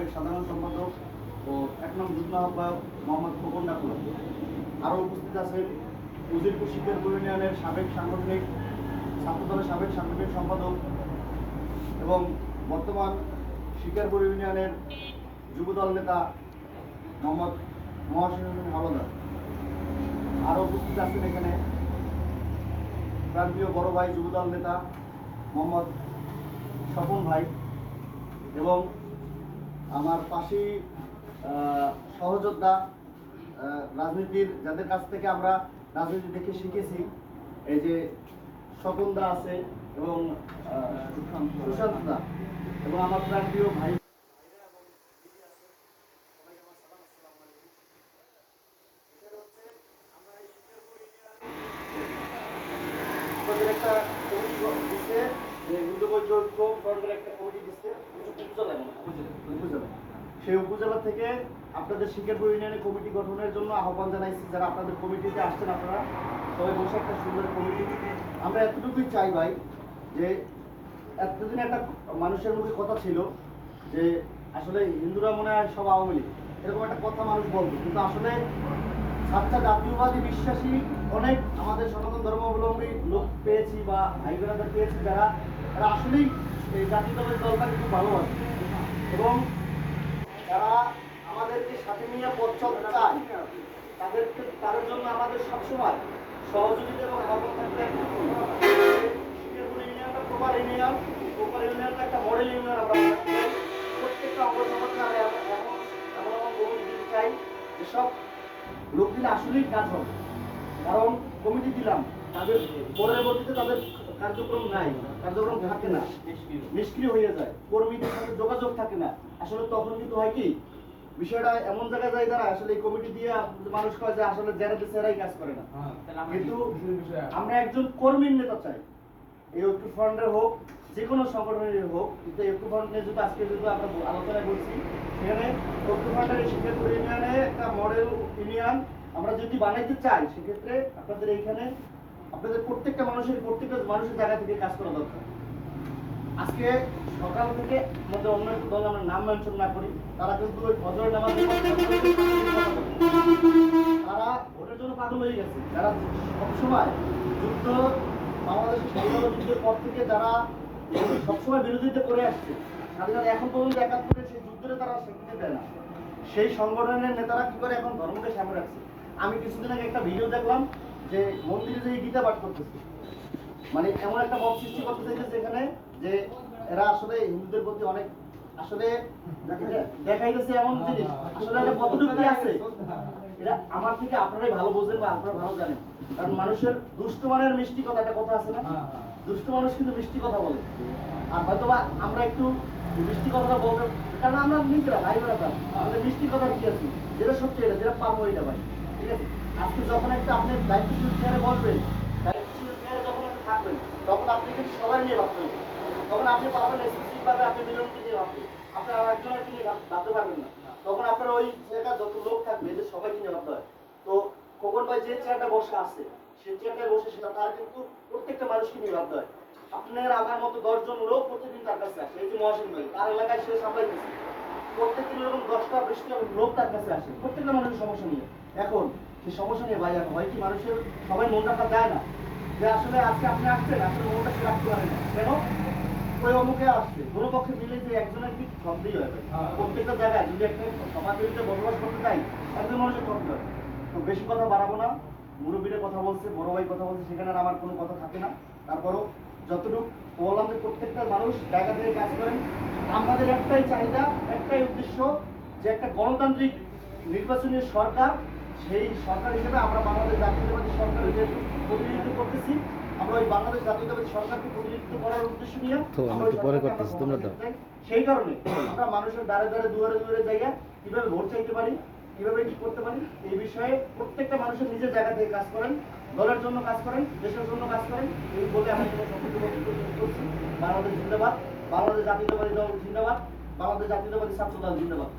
সাবেক সাধারণ সম্পাদক ও এক নং যুগ্ম আহ্বায়ক মোহাম্মদ খোকন ডাকুলা। আরও উপস্থিত আছেন উজিরপুর শিকারপুর ইউনিয়নের সাবেক সাংগঠনিক, ছাত্রদলের সাবেক সাংগঠনিক সম্পাদক এবং বর্তমান শিকারপুর ইউনিয়নের যুবদল নেতা মোহাম্মদ মহাসিন হোসেন হাওলাদার। আরও উপস্থিত আছেন এখানে প্রান্তীয় বড় ভাই যুবদল নেতা মোহাম্মদ স্বপন ভাই এবং আমার আহ, সহযোদ্ধা রাজনীতির যাদের কাছ থেকে আমরা রাজনীতি দেখে শিখেছি এই যে স্বপনদা আছে এবং আহ, সুশান্ত দা এবং আমার প্রান্তীয় ভাই একটা সেই উপজেলা থেকে আপনাদের শিকারপুর ইউনিয়নে কমিটি গঠনের জন্য আহ্বান জানাইছি, যারা আপনাদের কমিটিতে আসছেন আপনারা। সবাই বসে একটা সুন্দর কমিটি আমরা এতটুকুই চাই ভাই, যে এতদিন একটা মানুষের মুখে কথা ছিল যে আসলে হিন্দুরা মনে হয় সব আওয়ামী লীগ। এরকম একটা কথা মানুষ বলতো। কিন্তু আসলে আচ্ছা জাতীয়বাদী বিশ্বাসী অনেক আমাদের সনাতন ধর্মাবলম্বী লোক পেয়েছি বা ভাই বোনেরা পেয়েছি যারা, তারা আসলেই এই জাতীয়তাবাদী দলটাকে খুব ভালোবাসে। এবং যারা আমাদেরকে সাথে নিয়ে পথ চলতে চায়, তাদেরকে, তাদের জন্য আমাদের সবসময় সহযোগিতা এবং থাকবে শিকারপুর ইউনিয়নটা প্রপার ইউনিয়ন ইউনিয়নটা একটা মডেল ইউনিয়ন প্রত্যেকটা চাই লোক দিলে আসলেই কাজ হবে। কারণ কমিটি দিলাম তাদের পরবর্তীতে তাদের কার্যক্রম নাই কার্যক্রম থাকে না নিষ্ক্রিয় হয়ে যায় কর্মীদের সাথে যোগাযোগ থাকে না। আসলে তখন কিন্তু হয় কি বিষয়টা এমন জায়গায় যায় দাঁড়া আসলে এই কমিটি দিয়ে মানুষ কয় যে আসলে যারা সেরাই কাজ করে না। কিন্তু আমরা একজন কর্মীর নেতা চাই। এই ঐক্য ফ্রন্টের হোক যে কোনো সংগঠনের হোক কিন্তু ঐক্য ফ্রন্ট নিয়ে যদি আজকে যদি আমরা আলোচনা করছি ঐক্য শিক্ষাপুর ইউনিয়নে একটা মডেল ইউনিয়ন আমরা যদি বানাইতে চাই, সেক্ষেত্রে আপনাদের এইখানে আপনাদের প্রত্যেকটা মানুষের প্রত্যেকটা মানুষের জায়গা থেকে কাজ করা দরকার। আজকে সকাল থেকে আমাদের অন্য একটু দল আমরা নাম মেনশন না করি, তারা কিন্তু ওই ফজরের নামাজ তারা ভোটের জন্য পাগল হয়ে গেছে। যারা সবসময় যুদ্ধ, বাংলাদেশের স্বাধীনতা যুদ্ধের পর থেকে যারা সবসময় বিরোধিতা করে আসছে স্বাধীনতা এখন পর্যন্ত একাত্তরে সেই যুদ্ধে তারা স্বীকৃতি দেয় না। সেই সংগঠনের নেতারা কি করে এখন ধর্মকে সামনে রাখছে? আমি কিছুদিন আগে একটা ভিডিও দেখলাম যে মন্দিরে যে গীতা পাঠ করতেছে। মানে এমন একটা মত সৃষ্টি করতে চাইছে যেখানে যে এরা আসলে হিন্দুদের প্রতি অনেক আসলে দেখাই গেছে এমন জিনিস। আসলে আছে? এটা আমার থেকে আপনারাই ভালো বোঝেন বা আপনারা ভালো জানেন। কারণ মানুষের দুষ্ট মানের মিষ্টি কথা একটা কথা আছে না? দুষ্ট মানুষ কিন্তু মিষ্টি কথা বলে। আর হয়তো আমরা একটু মিষ্টি কথাটা বলতে কারণ আমরা নিজেরা ভাই বোনেরা আমাদের মিষ্টি কথা কি আছে? যেটা সত্যি এটা, যেটা পাবো এটা ভাই। ঠিক আছে? আজকে যখন একটা আপনি দায়িত্বশীল চেয়ারে দায়িত্বশীল চেয়ারে যখন থাকবেন, তখন আপনি কিন্তু সবাই নিয়ে ভাবতে তখন আপনি পাবেন স্পেসিফিক ভাবে আপনি মিলনকে নিয়ে ভাববেন আপনি আর একজনের নিয়ে ভাব- ভাবতে পারবেন না। তখন আপনার ওই জায়গা যত লোক থাকবে, এদের সবাইকে নিয়ে ভাবতে হয়। তো খোকন ভাই যে চেয়ারটা বসে আছে সেই চেয়ারটায় বসে সেটা তার কিন্তু প্রত্যেকটা মানুষকে নিয়ে ভাবতে হয়। আপনার আমার মতো দশজন লোক প্রতিদিন তার কাছে আসে এই যে মহাসিন ভাই তার এলাকায় সে সামলাইতেছে। প্রত্যেকদিন এরকম দশটা বিশটা লোক তার কাছে আসে প্রত্যেকটা মানুষের সমস্যা নিয়ে। এখন সেই সমস্যা নিয়ে ভাই হয় কি মানুষের সবাই মন রাখা যায় না যে আসলে আজকে আপনি আসছেন আসলে মনটা সে রাখতে পারে না। কেন? ওই অমুকে আসছে কোনো পক্ষে মিলে যে একজনের কি শব্দই হয় হ্যাঁ। প্রত্যেকটা জায়গায় যদি একটা সমাজ বসবাস করতে চাই একজন মানুষের শব্দ হয়। তো বেশি কথা বাড়াবো না। মুরব্বীরা কথা বলছে বড় ভাই কথা বলছে সেখানে আমার কোনো কথা থাকে না। তারপরও যতটুকু বললাম যে প্রত্যেকটা মানুষ জায়গা থেকে কাজ করেন আমাদের একটাই চাহিদা একটাই উদ্দেশ্য যে একটা গণতান্ত্রিক নির্বাচনী সরকার সেই সরকার হিসেবে আমরা বাংলাদেশ জাতীয়তাবাদী সরকার যেহেতু প্রতিনিধিত্ব করতেছি। আমরা ওই বাংলাদেশ জাতীয়তাবাদী সরকারকে প্রতিনিধিত্ব করার উদ্দেশ্য নিয়ে পরে করতেছি, তোমরা দাও। সেই কারণে আমরা মানুষের দ্বারে দ্বারে দুয়ারে দুয়ারে জায়গা কীভাবে ভোট চাইতে পারি কীভাবে কি করতে পারি এই বিষয়ে প্রত্যেকটা মানুষের নিজের জায়গা থেকে কাজ করেন, দলের জন্য কাজ করেন, দেশের জন্য কাজ করেন, এই বলে আমি করছি। বাংলাদেশ জিন্দাবাদ, বাংলাদেশ জাতীয়তাবাদী দল জিন্দাবাদ, বাংলাদেশ জাতীয়তাবাদী ছাত্র দল জিন্দাবাদ